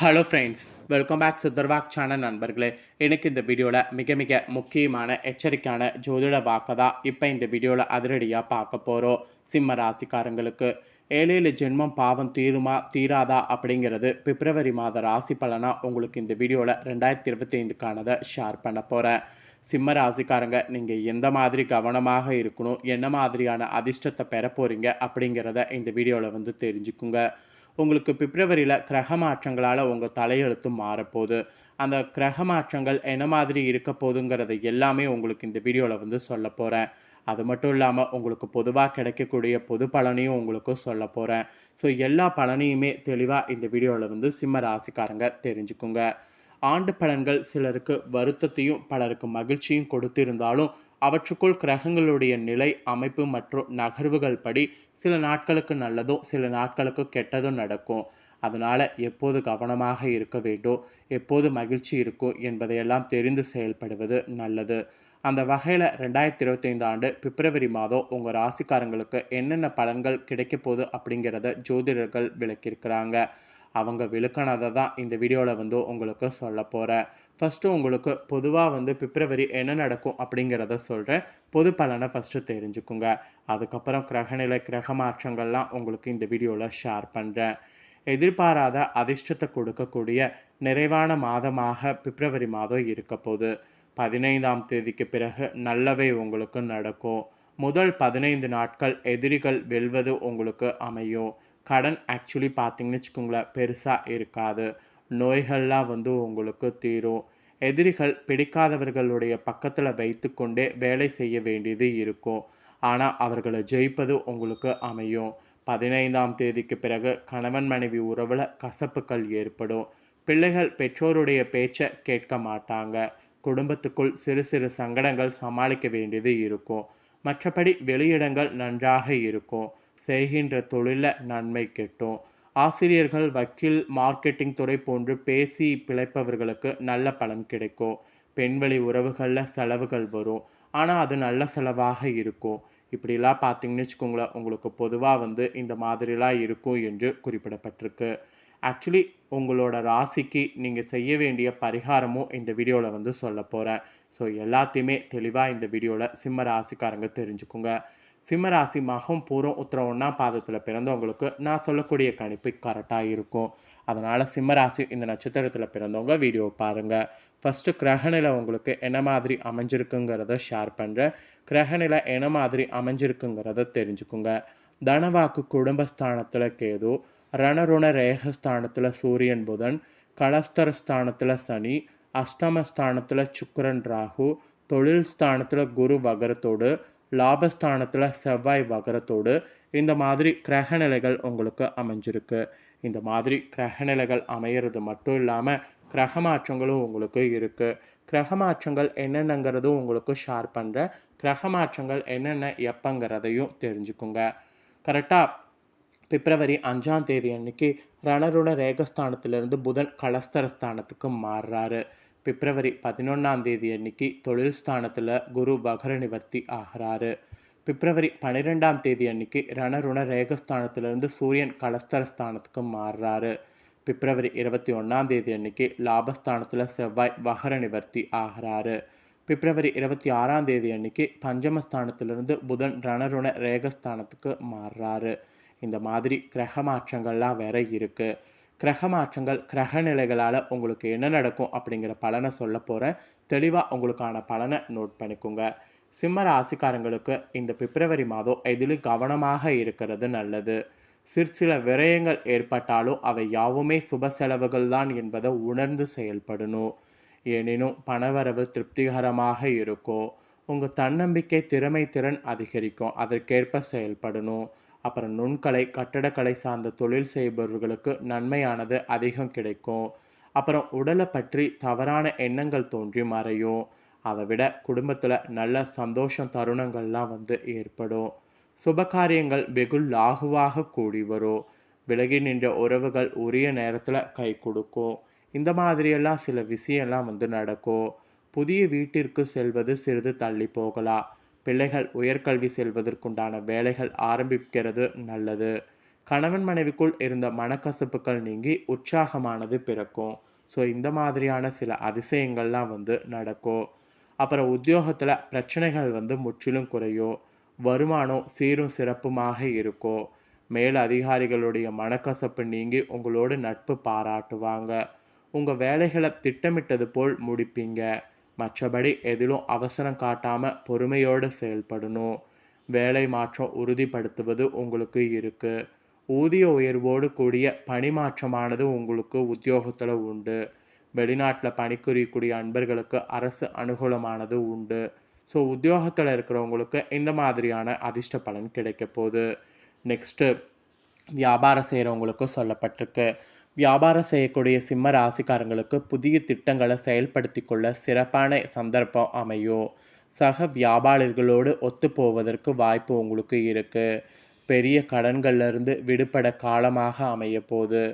Hello friends welcome back சித்தர்வாக் channel நண்பர்களே. எனக்கு இந்த வீடியோவில் மிக மிக முக்கியமான எச்சரிக்கையான ஜோதிட வாக்கை தான் இப்போ இந்த வீடியோவில் அதிரடியாக பார்க்க போகிறோம் சிம்ம ராசிக்காரங்களுக்கு. ஏழையில் ஜென்மம் பாவம் தீருமா தீராதா அப்படிங்கிறது பிப்ரவரி மாத ராசி பலனாக உங்களுக்கு இந்த வீடியோவில் ரெண்டாயிரத்தி இருபத்தி ஐந்துக்கானதை ஷேர் பண்ண போகிறேன் சிம்ம ராசிக்காரங்க நீங்கள் எந்த மாதிரி கவனமாக இருக்கணும் என்ன மாதிரியான அதிர்ஷ்டத்தை பெற போகிறீங்க அப்படிங்கிறத இந்த வீடியோவில் வந்து தெரிஞ்சுக்குங்க. உங்களுக்கு பிப்ரவரியில் கிரக மாற்றங்களால் உங்கள் தலையெழுத்து மாறப்போகுது. அந்த கிரக மாற்றங்கள் என்ன மாதிரி இருக்க போகுதுங்கிறத எல்லாமே உங்களுக்கு இந்த வீடியோவில் வந்து சொல்ல போகிறேன் அது மட்டும் இல்லாமல் உங்களுக்கு பொதுவாக கிடைக்கக்கூடிய பொது பலனையும் உங்களுக்கு சொல்ல போகிறேன் ஸோ எல்லா பலனையுமே தெளிவாக இந்த வீடியோவில் வந்து சிம்ம ராசிக்காரங்க தெரிஞ்சுக்குங்க. ஆண்டு பலன்கள் சிலருக்கு வருத்தத்தையும் பலருக்கு மகிழ்ச்சியும் கொடுத்திருந்தாலும் அவற்றுக்குள் கிரகங்களுடைய நிலை அமைப்பு மற்றும் நகர்வுகள் படி சில நாட்களுக்கு நல்லதும் சில நாட்களுக்கு கெட்டதும் நடக்கும். அதனால் எப்போது கவனமாக இருக்க வேண்டும் எப்போது மகிழ்ச்சி இருக்கும் என்பதையெல்லாம் தெரிந்து செயல்படுவது நல்லது. அந்த வகையில் ரெண்டாயிரத்தி இருபத்தைந்து ஆண்டு பிப்ரவரி மாதம் உங்கள் ராசிக்காரங்களுக்கு என்னென்ன பலன்கள் கிடைக்க போகுது அப்படிங்கிறத ஜோதிடர்கள் விளக்கியிருக்கிறாங்க. அவங்க விளக்கினதை தான் இந்த வீடியோவில் வந்து உங்களுக்கு சொல்ல போகிறேன் ஃபஸ்ட்டு உங்களுக்கு பொதுவாக வந்து பிப்ரவரி என்ன நடக்கும் அப்படிங்கிறத சொல்கிறேன் பொது பலனை ஃபஸ்ட்டு தெரிஞ்சுக்குங்க. அதுக்கப்புறம் கிரகநிலை கிரக மாற்றங்கள்லாம் உங்களுக்கு இந்த வீடியோவில் ஷேர் பண்ணுறேன் எதிர்பாராத அதிர்ஷ்டத்தை கொடுக்கக்கூடிய நிறைவான மாதமாக பிப்ரவரி மாதம் இருக்க போகுது. பதினைந்தாம் தேதிக்கு பிறகு நல்லவை உங்களுக்கு நடக்கும். முதல் பதினைந்து நாட்கள் எதிரிகள் வெல்வது உங்களுக்கு அமையும். கடன் ஆக்சுவலி பார்த்திங்கன்னு வச்சுக்கோங்களேன் பெருசாக இருக்காது. நோய்கள்லாம் வந்து உங்களுக்கு தீரும். எதிரிகள் பிடிக்காதவர்களுடைய பக்கத்தில் வைத்துக்கொண்டே வேலை செய்ய வேண்டியது இருக்கும். ஆனால் அவர்களை ஜெயிப்பது உங்களுக்கு அமையும். பதினைந்தாம் தேதிக்கு பிறகு கணவன் மனைவி உறவில் கசப்புகள் ஏற்படும். பிள்ளைகள் பெற்றோருடைய பேச்சை கேட்க மாட்டாங்க. குடும்பத்துக்குள் சிறு சிறு சங்கடங்கள் சமாளிக்க வேண்டியது இருக்கும். மற்றபடி வெளியிடங்கள் நன்றாக இருக்கும். செய்கின்ற தொழிலில் நன்மை கெட்டும். ஆசிரியர்கள் வக்கீல் மார்க்கெட்டிங் துறை போன்று பேசி பிழைப்பவர்களுக்கு நல்ல பலன் கிடைக்கும். பெண்வெளி உறவுகளில் செலவுகள் வரும். ஆனால் அது நல்ல செலவாக இருக்கும். இப்படிலாம் பார்த்தீங்கன்னு வச்சுக்கோங்களேன் உங்களுக்கு பொதுவாக வந்து இந்த மாதிரிலாம் இருக்கும் என்று குறிப்பிடப்பட்டிருக்கு. ஆக்சுவலி உங்களோட ராசிக்கு நீங்கள் செய்ய வேண்டிய பரிகாரமும் இந்த வீடியோவில் வந்து சொல்ல போகிறேன் ஸோ எல்லாத்தையுமே தெளிவாக இந்த வீடியோவில் சிம்ம ராசிக்காரங்க தெரிஞ்சுக்கோங்க. சிம்மராசி மகம் பூரம் உத்தரம் ஒன்றா பாதத்தில் பிறந்தவங்களுக்கு நான் சொல்லக்கூடிய கணிப்பு கரெக்டாக இருக்கும். அதனால் சிம்மராசி இந்த நட்சத்திரத்தில் பிறந்தவங்க வீடியோ பாருங்கள் ஃபஸ்ட்டு கிரகநிலை உங்களுக்கு என்ன மாதிரி அமைஞ்சிருக்குங்கிறத ஷேர் பண்ணுறேன் கிரகநிலை என்ன மாதிரி அமைஞ்சிருக்குங்கிறத தெரிஞ்சுக்குங்க. தனவாக்கு குடும்பஸ்தானத்தில் கேது ரணருண ரேகஸ்தானத்தில் சூரியன் புதன் கலஸ்தர ஸ்தானத்தில் சனி அஷ்டமஸ்தானத்தில் சுக்கரன் ராகு தொழில் ஸ்தானத்தில் குரு வகரத்தோடு லாபஸ்தானத்தில் செவ்வாய் வகரத்தோடு இந்த மாதிரி கிரக நிலைகள் உங்களுக்கு அமைஞ்சிருக்கு. இந்த மாதிரி கிரக நிலைகள் அமையிறது மட்டும் இல்லாமல் கிரக மாற்றங்களும் உங்களுக்கு இருக்குது கிரக மாற்றங்கள் என்னென்னங்கிறதும் உங்களுக்கு ஷேர் பண்ணுறேன் கிரக மாற்றங்கள் என்னென்ன எப்போங்கிறதையும் தெரிஞ்சுக்குங்க. கரெக்டாக பிப்ரவரி அஞ்சாம் தேதி அன்னைக்கு ரணரோட ரேகஸ்தானத்திலிருந்து புதன் கலஸ்தரஸ்தானத்துக்கு மாறுறாரு. பிப்ரவரி பதினொன்றாம் தேதி அன்னைக்கு தொழில் ஸ்தானத்தில் குரு பகர நிவர்த்தி ஆகிறாரு. பிப்ரவரி பன்னிரெண்டாம் தேதி அன்னைக்கு ரணருண ரேகஸ்தானத்திலிருந்து சூரியன் கலஸ்தர ஸ்தானத்துக்கு மாறுறாரு. பிப்ரவரி இருபத்தி ஒன்றாம் தேதி அன்னைக்கு லாபஸ்தானத்தில் செவ்வாய் வகர நிவர்த்தி ஆகிறாரு. பிப்ரவரி இருபத்தி ஆறாம் தேதி அன்னைக்கு பஞ்சமஸ்தானத்திலிருந்து புதன் ரணருண ரேகஸ்தானத்துக்கு மாறுறாரு. இந்த மாதிரி கிரக மாற்றங்கள்லாம் வேற இருக்குது கிரக மாற்றங்கள் கிரக நிலைகளால் உங்களுக்கு என்ன நடக்கும் அப்படிங்கிற பலனை சொல்ல போகிறேன் தெளிவாக உங்களுக்கான பலனை நோட் பண்ணிக்கோங்க. சிம்ம ராசிக்காரங்களுக்கு இந்த பிப்ரவரி மாதம் எதிலும் கவனமாக இருக்கிறது நல்லது. சிறு சில விரயங்கள் ஏற்பட்டாலும் அவை யாவுமே சுப செலவுகள் தான் என்பதை உணர்ந்து செயல்படணும். எனினும் பணவரவு திருப்திகரமாக இருக்கும். உங்கள் தன்னம்பிக்கை திறமை திறன் அதிகரிக்கும். அதற்கேற்ப செயல்படணும். அப்புறம் நுண்கலை கட்டடக்கலை சார்ந்த தொழில் செய்பவர்களுக்கு நன்மையானது அதிகம் கிடைக்கும். அப்புறம் உடலை பற்றி தவறான எண்ணங்கள் தோன்றி மறையும். அதை விட குடும்பத்தில் நல்ல சந்தோஷம் தருணங்கள்லாம் வந்து ஏற்படும். சுபகாரியங்கள் வெகு லாகுவாக கூடி வரும். விலகி நின்ற உறவுகள் உரிய நேரத்தில் கை கொடுக்கும். இந்த மாதிரியெல்லாம் சில விஷயம்லாம் வந்து நடக்கும். புதிய வீட்டிற்கு செல்வது சிறிது தள்ளி போகலாம். பிள்ளைகள் உயர்கல்வி செல்வதற்குண்டான வேலைகள் ஆரம்பிக்கிறது நல்லது. கணவன் மனைவிக்குள் இருந்த மனக்கசப்புகள் நீங்கி உற்சாகமானது பிறக்கும். ஸோ இந்த மாதிரியான சில அதிசயங்கள்லாம் வந்து நடக்கும். அப்புறம் உத்தியோகத்தில் பிரச்சனைகள் வந்து முற்றிலும் குறையும் வருமானம் சீரும் சிறப்புமாக இருக்கும் மேல் அதிகாரிகளுடைய மனக்கசப்பு நீங்கி உங்களோட நட்பு பாராட்டுவாங்க. உங்கள் வேலைகளை திட்டமிட்டது போல் முடிப்பீங்க. மற்றபடி எதிலும் அவசரம் காட்டாமல் பொறுமையோடு செயல்படணும். வேலை மாற்றம் உறுதிப்படுத்துவது உங்களுக்கு இருக்குது ஊதிய உயர்வோடு கூடிய பணி மாற்றமானது உங்களுக்கு உத்தியோகத்தில் உண்டு. வெளிநாட்டில் பணிபுரியக்கூடிய அன்பர்களுக்கு அரசு அனுகூலமானது உண்டு. ஸோ உத்தியோகத்தில் இருக்கிறவங்களுக்கு இந்த மாதிரியான அதிர்ஷ்ட பலன் கிடைக்க போகுது. நெக்ஸ்ட்டு வியாபாரம் செய்கிறவங்களுக்கு சொல்லப்பட்டிருக்கு. வியாபாரம் செய்யக்கூடிய சிம்ம ராசிக்காரங்களுக்கு புதிய திட்டங்களை செயல்படுத்தி கொள்ள சிறப்பான சந்தர்ப்பம் அமையும். சக வியாபாரிகளோடு ஒத்து போவதற்கு வாய்ப்பு உங்களுக்கு இருக்குது பெரிய கடன்கள்லேருந்து விடுபட காலமாக அமைய போகுது.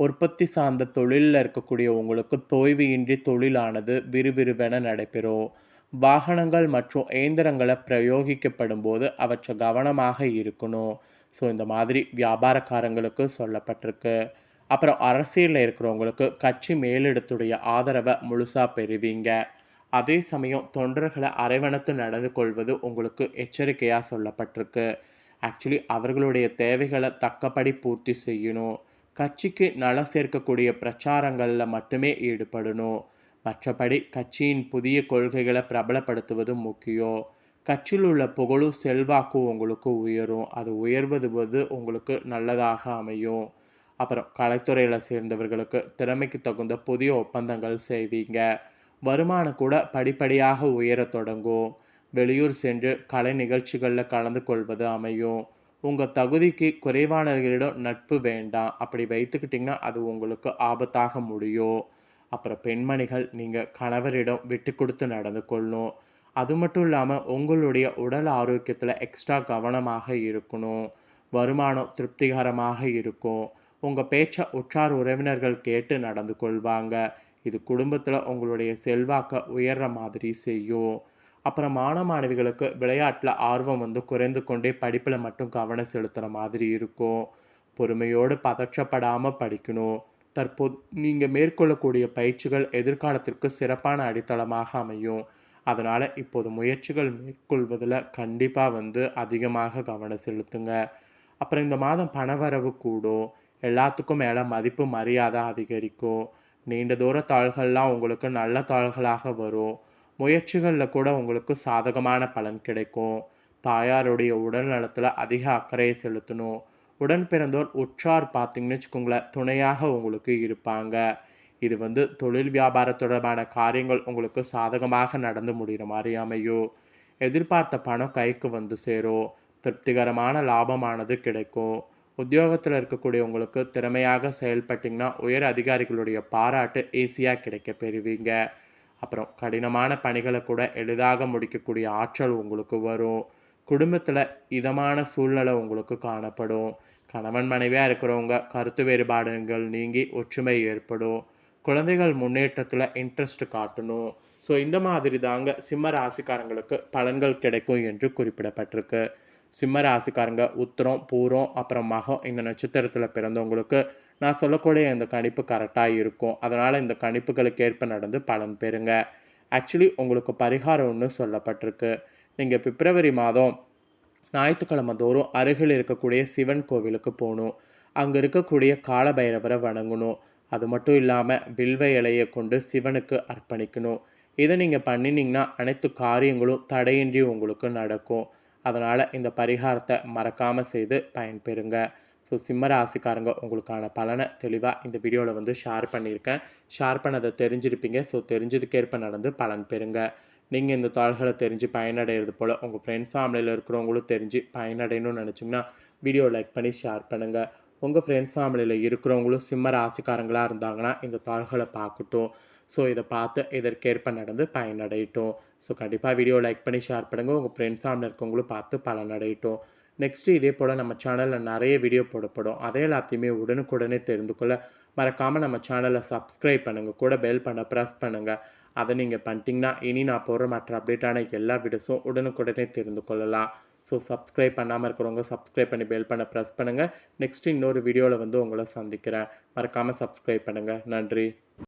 உற்பத்தி சார்ந்த தொழிலில் இருக்கக்கூடிய உங்களுக்கு தொய்வு தொழிலானது விறுவிறுவென நடைபெறும். வாகனங்கள் மற்றும் இயந்திரங்களை பிரயோகிக்கப்படும் போது அவற்றை கவனமாக இருக்கணும். ஸோ இந்த மாதிரி வியாபாரக்காரங்களுக்கு சொல்லப்பட்டிருக்கு. அப்புறம் அரசியலில் இருக்கிறவங்களுக்கு கட்சி மேலிடத்துடைய ஆதரவை முழுசாக பெறுவீங்க. அதே சமயம் தொண்டர்களை அரவணைத்து நடந்து கொள்வது உங்களுக்கு எச்சரிக்கையாக சொல்லப்பட்டிருக்கு. ஆக்சுவலி அவர்களுடைய தேவைகளை தக்கபடி பூர்த்தி செய்யணும். கட்சிக்கு நலம் சேர்க்கக்கூடிய பிரச்சாரங்களில் மட்டுமே ஈடுபடணும். மற்றபடி கட்சியின் புதிய கொள்கைகளை பிரபலப்படுத்துவது முக்கியம். கட்சியில் உள்ள புகழும் செல்வாக்கும் உங்களுக்கு உயரும். அது உயர்வது வந்து உங்களுக்கு நல்லதாக அமையும். அப்புறம் கலைத்துறையில் சேர்ந்தவர்களுக்கு திறமைக்கு தகுந்த புதிய ஒப்பந்தங்கள் செய்வீங்க. வருமானம் கூட படிப்படியாக உயரத் தொடங்கும். வெளியூர் சென்று கலை நிகழ்ச்சிகளில் கலந்து கொள்வது அமையும். உங்கள் தகுதிக்கு குறைவானவர்களிடம் நட்பு வேண்டாம். அப்படி வைத்துக்கிட்டிங்கன்னா அது உங்களுக்கு ஆபத்தாக முடியும். அப்புறம் பெண்மணிகள் நீங்கள் கணவரிடம் விட்டு கொடுத்து நடந்து கொள்ளணும். அது மட்டும் இல்லாமல் உங்களுடைய உடல் ஆரோக்கியத்தில் எக்ஸ்ட்ரா கவனமாக இருக்கணும். வருமானம் திருப்திகரமாக இருக்கும். உங்கள் பேச்சை உற்றார் உறவினர்கள் கேட்டு நடந்து கொள்வாங்க. இது குடும்பத்தில் உங்களுடைய செல்வாக்கை உயர்ற மாதிரி செய்யும். அப்புறம் மாணவ மாணவிகளுக்கு விளையாட்டில் ஆர்வம் வந்து குறைந்து கொண்டே படிப்பில் மட்டும் கவனம் செலுத்துகிற மாதிரி இருக்கும். பொறுமையோடு பதற்றப்படாமல் படிக்கணும். தற்போது நீங்கள் மேற்கொள்ளக்கூடிய பயிற்சிகள் எதிர்காலத்திற்கு சிறப்பான அடித்தளமாக அமையும். அதனால் இப்போது முயற்சிகள் மேற்கொள்வதில் கண்டிப்பாக வந்து அதிகமாக கவனம் செலுத்துங்க. அப்புறம் இந்த மாதம் பணவரவு கூடும். எல்லாத்துக்கும் மேலே மதிப்பு மரியாதை அதிகரிக்கும். நீண்ட தூர தாள்கள்லாம் உங்களுக்கு நல்ல தாள்களாக வரும். முயற்சிகளில் கூட உங்களுக்கு சாதகமான பலன் கிடைக்கும். தாயாருடைய உடல் நலத்தில் அதிக அக்கறையை செலுத்தணும். உடன் பிறந்தோர் உற்றார் பார்த்தீங்கன்னு வச்சுக்கோங்களேன் துணையாக உங்களுக்கு இருப்பாங்க. இது வந்து தொழில் வியாபார தொடர்பான காரியங்கள் உங்களுக்கு சாதகமாக நடந்து முடிகிற மாதிரி அமையும். எதிர்பார்த்த பணம் கைக்கு வந்து சேரும். திருப்திகரமான லாபமானது கிடைக்கும். உத்தியோகத்தில் இருக்கக்கூடிய உங்களுக்கு திறமையாக செயல்பட்டிங்கன்னா உயர் அதிகாரிகளுடைய பாராட்டு ஈஸியாக கிடைக்க பெறுவீங்க. அப்புறம் கடினமான பணிகளை கூட எளிதாக முடிக்கக்கூடிய ஆற்றல் உங்களுக்கு வரும். குடும்பத்தில் இதமான சூழ்நிலை உங்களுக்கு காணப்படும். கணவன் மனைவியாக இருக்கிறவங்க கருத்து வேறுபாடுகள் நீங்கி ஒற்றுமை ஏற்படும். குழந்தைகள் முன்னேற்றத்தில் இன்ட்ரெஸ்ட் காட்டணும். ஸோ இந்த மாதிரி தாங்க சிம்ம ராசிக்காரங்களுக்கு பலன்கள் கிடைக்கும் என்று குறிப்பிடப்பட்டிருக்கு. சிம்ம ராசிக்காரங்க உத்திரம் பூரம் அப்புறம் மகம் இந்த நட்சத்திரத்தில் பிறந்தவங்களுக்கு நான் சொல்லக்கூடிய இந்த கணிப்பு கரெக்டாக இருக்கும். அதனால் இந்த கணிப்புகளுக்கு ஏற்ப நடந்து பலன் பெறுங்க. ஆக்சுவலி உங்களுக்கு பரிகாரம் ஒன்று சொல்லப்பட்டிருக்கு. நீங்கள் பிப்ரவரி மாதம் ஞாயிற்றுக்கிழமை தோறும் அருகில் இருக்கக்கூடிய சிவன் கோவிலுக்கு போகணும். அங்கே இருக்கக்கூடிய காலபைரவரை வணங்கணும். அது மட்டும் இல்லாமல் வில்வ இலையை கொண்டு சிவனுக்கு அர்ப்பணிக்கணும். இதை நீங்கள் பண்ணினீங்கன்னா அனைத்து காரியங்களும் தடையின்றி உங்களுக்கு நடக்கும். அதனால் இந்த பரிகாரத்தை மறக்காமல் செய்து பயன்பெறுங்க. ஸோ சிம்ம ராசிக்காரங்க உங்களுக்கான பலனை தெளிவாக இந்த வீடியோவில் வந்து ஷேர் பண்ணியிருக்கேன். ஷேர் பண்ணதை தெரிஞ்சிருப்பீங்க. ஸோ தெரிஞ்சதுக்கேற்ப நடந்து பலன் பெறுங்க. நீங்கள் இந்த தாள்களை தெரிஞ்சு பயனடைகிறது போல் உங்கள் ஃப்ரெண்ட்ஸ் ஃபேமிலியில் இருக்கிறவங்களும் தெரிஞ்சு பயனடையணும்னு நினச்சிங்கன்னா வீடியோ லைக் பண்ணி ஷேர் பண்ணுங்கள் உங்கள் ஃப்ரெண்ட்ஸ் ஃபேமிலியில் இருக்கிறவங்களும் சிம்ம ராசிக்காரங்களாக இருந்தாங்கன்னா இந்த தாள்களை பார்க்கட்டும். ஸோ இதை பார்த்து இதற்கேற்ப நடந்து பயனடையட்டும். ஸோ கண்டிப்பாக வீடியோ லைக் பண்ணி ஷேர் பண்ணுங்கள் உங்கள் ஃப்ரெண்ட்ஸ் ஃபேமிலி இருக்கவங்களும் பார்த்து பலனடையட்டும். நெக்ஸ்ட்டு இதே போல் நம்ம சேனலில் நிறைய வீடியோ போடப்படும். அதே எல்லாத்தையுமே உடனுக்குடனே தெரிந்து கொள்ள மறக்காமல் நம்ம சேனலை சப்ஸ்கிரைப் பண்ணுங்கள் கூட பெல் பண்ண ப்ரெஸ் பண்ணுங்கள் அதை நீங்கள் பண்ணிட்டீங்கன்னா இனி நான் போடுற மற்ற அப்டேட்டான எல்லா வீடியோஸும் உடனுக்குடனே தெரிந்து கொள்ளலாம். ஸோ சப்ஸ்கிரைப் பண்ணாமல் இருக்கிறவங்க சப்ஸ்கிரைப் பண்ணி பெல் பண்ண ப்ரெஸ் பண்ணுங்கள் நெக்ஸ்ட் இன்னொரு வீடியோவில் வந்து உங்களை சந்திக்கிறேன். மறக்காமல் சப்ஸ்கிரைப் பண்ணுங்கள் நன்றி.